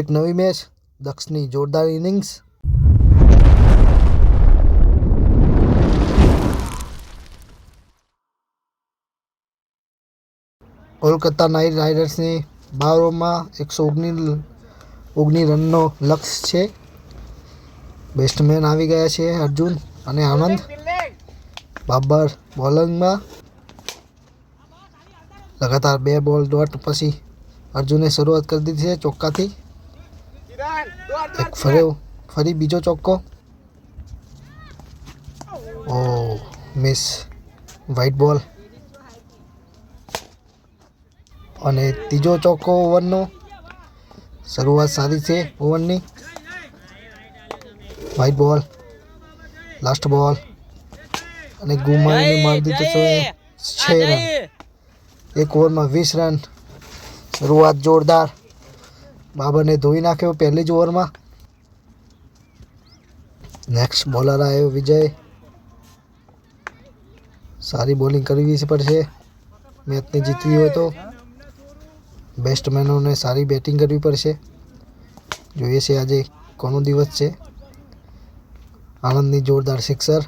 એક નવી મેચ, દક્ષની જોરદાર ઇનિંગ્સ. કોલકાતા નાઇટ રાઇડર્સની બાર ઓવરમાં એકસો ઓગણી ઓગણીસ રનનો લક્ષ્ય છે. બેસ્ટમેન આવી ગયા છે અર્જુન અને આનંદ. બાબર બોલિંગમાં લગાતાર બે બોલ ડોટ પછી અર્જુને શરૂઆત કરી દીધી છે ચોક્કાથી. એક ફર્યો ફરી બીજો ચોક્કો? ઓ મિસ વ્હાઇટ બોલ અને ત્રીજો ચોક્કો ઓવરનો? શરૂઆત સારી છે ઓવરની. વ્હાઇટ બોલ લાસ્ટ બોલ અને ગુમાવીને મારી દીધો છે. છ રન. એક ઓવરમાં વીસ રન. શરૂઆત જોરદાર. બાબરને ધોઈ નાખ્યો પહેલી જ ઓવરમાં. નેક્સ્ટ બોલર આવ્યો વિજય. સારી બોલિંગ કરવી પડશે. મેચને જીતવી હોય તો. બેસ્ટમેનોને સારી બેટિંગ કરવી પડશે. જોઈએ છે આજે કોનો દિવસ છે. આનંદની જોરદાર સિક્સર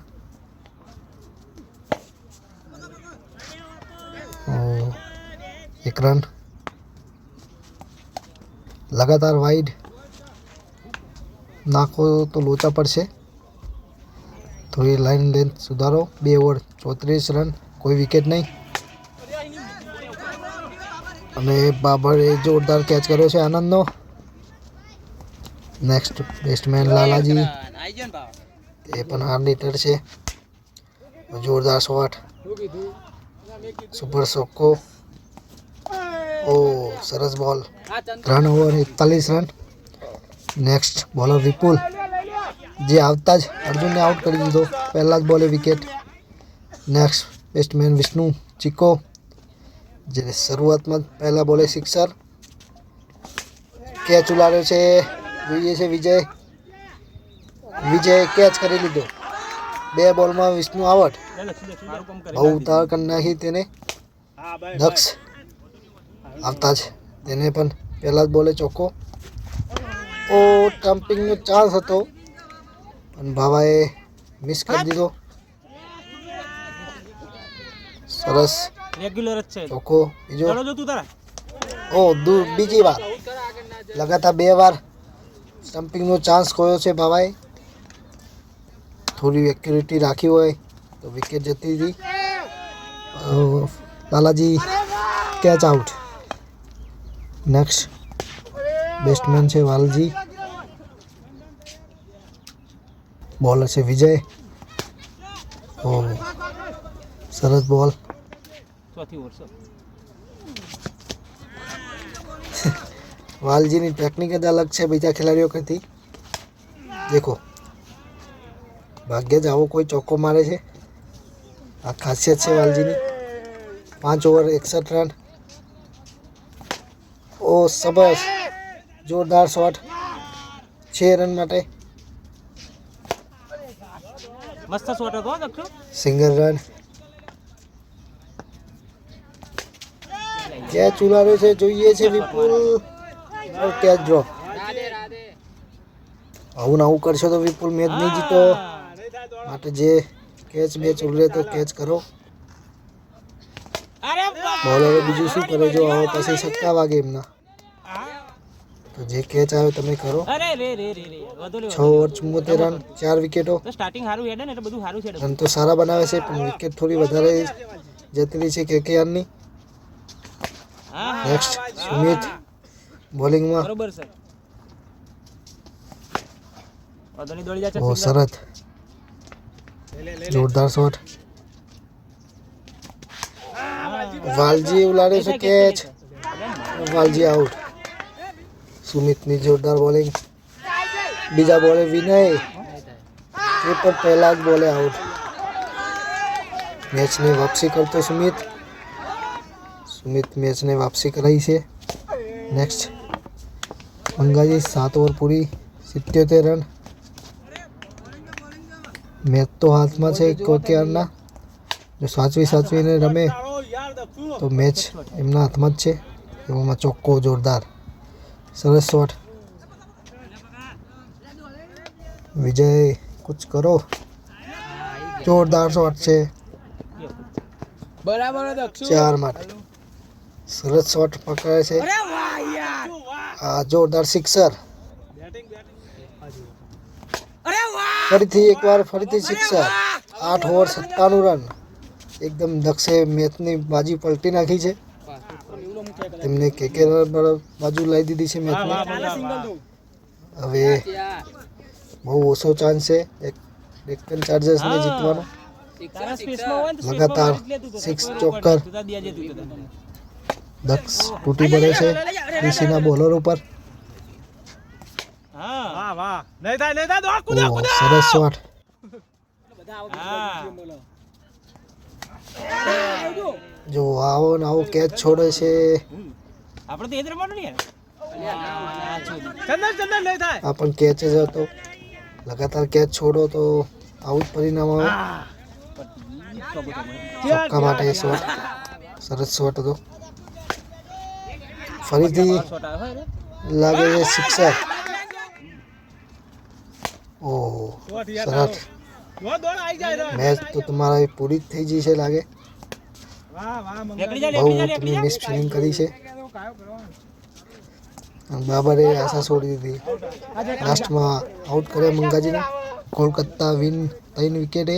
એક રન લગાતાર વાઇડ નાખો તો લોચા પડશે. થોડી લાઈન લેન્થ સુધારો. બે ઓવર ચોત્રીસ રન, કોઈ વિકેટ નહીં. અને બાબરે જોરદાર કેચ કર્યો છે આનંદનો. Next batsman Lalaji. એ પણ હાર્ડ હિટર છે. જોરદાર શોટ સુપર સોકો ઓ સરસ બોલ. રન ઓવર એકતાલીસ રન નેક્સ્ટ બોલર વિપુલ. જે આવતા જ અર્જુનને આઉટ કરી દીધો. પહેલાં જ બોલે wicket next batsman Vishnu Chiko. જેને શરૂઆતમાં જ પહેલા બોલે સિક્સર કેચ ઉલાડે છે. જોઈએ છે વિજય. વિજય કેચ કરી લીધો. બે બોલમાં વિષ્ણુ આવટ બહુ ઉતાવળ કરી નાખી તેને. દક્ષ આવતા જ. તેને પણ પહેલા જ બોલે ચોખ્ખો. ઓ ટમ્પિંગનો ચાન્સ હતો. પણ ભાવાએ મિસ કરી દીધો. સરસ. રેગ્યુલર જ છે. ચોખ્ખો. બીજો? ચાલો જો તું તારા. ઓ દૂર. બીજી વાર. લગાતાર બે વાર. સ્ટમ્પિંગનો ચાન્સ ખોયો છે ભાવાએ? થોડી એક્યુરિટી રાખી હોય તો વિકેટ જતી હતી. અ, Lalaji catch out next batsman છે વાલજી. બોલર છે વિજય. ઓ, સરસ બોલ વાલજીની ટેકનિક જ અલગ છે બીજા ખેલાડીઓ કરતી. દેખો. ભાગ્યે જ આવો કોઈ ચોક્કો મારે છે. આ ખાસિયત છે વાલજીની. પાંચ ઓવર એકસઠ રન ઓ સબસ. જોરદાર શોટ. છે રન માટે. મસ્ત શોટ હતો દક્ષુ. Single run. કેચ ઉલાડ્યો છે જોઈએ છે વિપુલ. કેચ જો આવું ને આવું કરશો તો વિપુલ મેચ નહીં જીતો. માટે જે કેચ મેચ ઉડે તો કેચ કરો. બોલરે બીજું શું કરે જો? હવે પછી સત્તા વાગે એમના. તો જે કેચ આવે તમે કરો. અરે રે રે રે રે. વધુ લે છ ઓવર ચુમ્મોતેર રન ચાર વિકેટો. તો સ્ટાર્ટિંગ સારું હેડે ને એટલે બધું સારું છે રન તો સારા બનાવે છે પણ વિકેટ થોડી વધારે જતી રહી છે કેકેઆરની હા હા. નેક્સ્ટ સુમિત બોલિંગમાં. બરોબર છે. વધુ નહીં દોડી જાય ઓ છે સરસ. જોરદાર શોટ. વાલજી ઉલાડે છે કેચ વાલજી આઉટ સુમિતની જોરદાર બોલિંગ બીજા બોલે વિનય એ પણ પહેલા જ બોલે આઉટ મેચને વાપસી કરતો સુમિત સુમિત મેચને વાપસી કરાઈ છે નેક્સ્ટ મંગાજી સાત ઓવર પૂરી સિત્યોતેર રન મેચ તો હાથમાં છે કોકેઆરના જો સાચવી સાચવીને રમે તો મેચ એમના હાથમાં જ છે એવામાં ચોખ્ખો જોરદાર સરસ શોટ. વિજય કુછ કરો. જોરદાર શોટ છે. બરાબર ચાર માટે સરસ શોટ પકડાય છે. આ જોરદાર સિક્સર. ફરીથી એકવાર ફરીથી સિક્સર. આઠ ઓવર સત્તાણું રન. એકદમ દક્ષે મેચની બાજી પલટી નાખી છે. તેમને કેકેઆર બાજુ લાવી દીધી છે મેચને હવે બહુ ઓછો ચાન્સ છે. એક ડેક્કન ચાર્જર્સને જીતવાનો. તારા સ્પેસમાં હોય ને તો લગાતાર સ્પેસમાં જ લે તું તો. six બરોબર, ચોક્કર. તું તાર દિયા જે તું તો. દક્ષ તૂટી પડે છે ડીસીના બોલર ઉપર. હા. વાહ વાહ. નહીં થાય નહીં થાય દોડ કૂદો ઓહ, સરસ શોટ. હા. જો આવો ને આવો કેચ છોડે છે. આપણે તો એ જ રમવાનું ને ચંદન ચંદન લે થાય. આ પણ કેચ જ હતો. લગાતાર કેચ છોડો તો આવું જ પરિણામ આવે. ચોક્કા માટે શોટ. સરસ શોટ હતો. ફરીથી લાગે છે સિક્સર ઓહો સરસ. દોડ દોડ આવી જાય રે. મેચ તો તમારા પૂરી જ થઈ છે લાગે. બહુ તમે મિસ ફિલિંગ કરી છે. બાબરે આશા છોડી દીધી. લાસ્ટમાં આઉટ કર્યા મંગાજીને. કોલકાતા વિન ત્રણ વિકેટે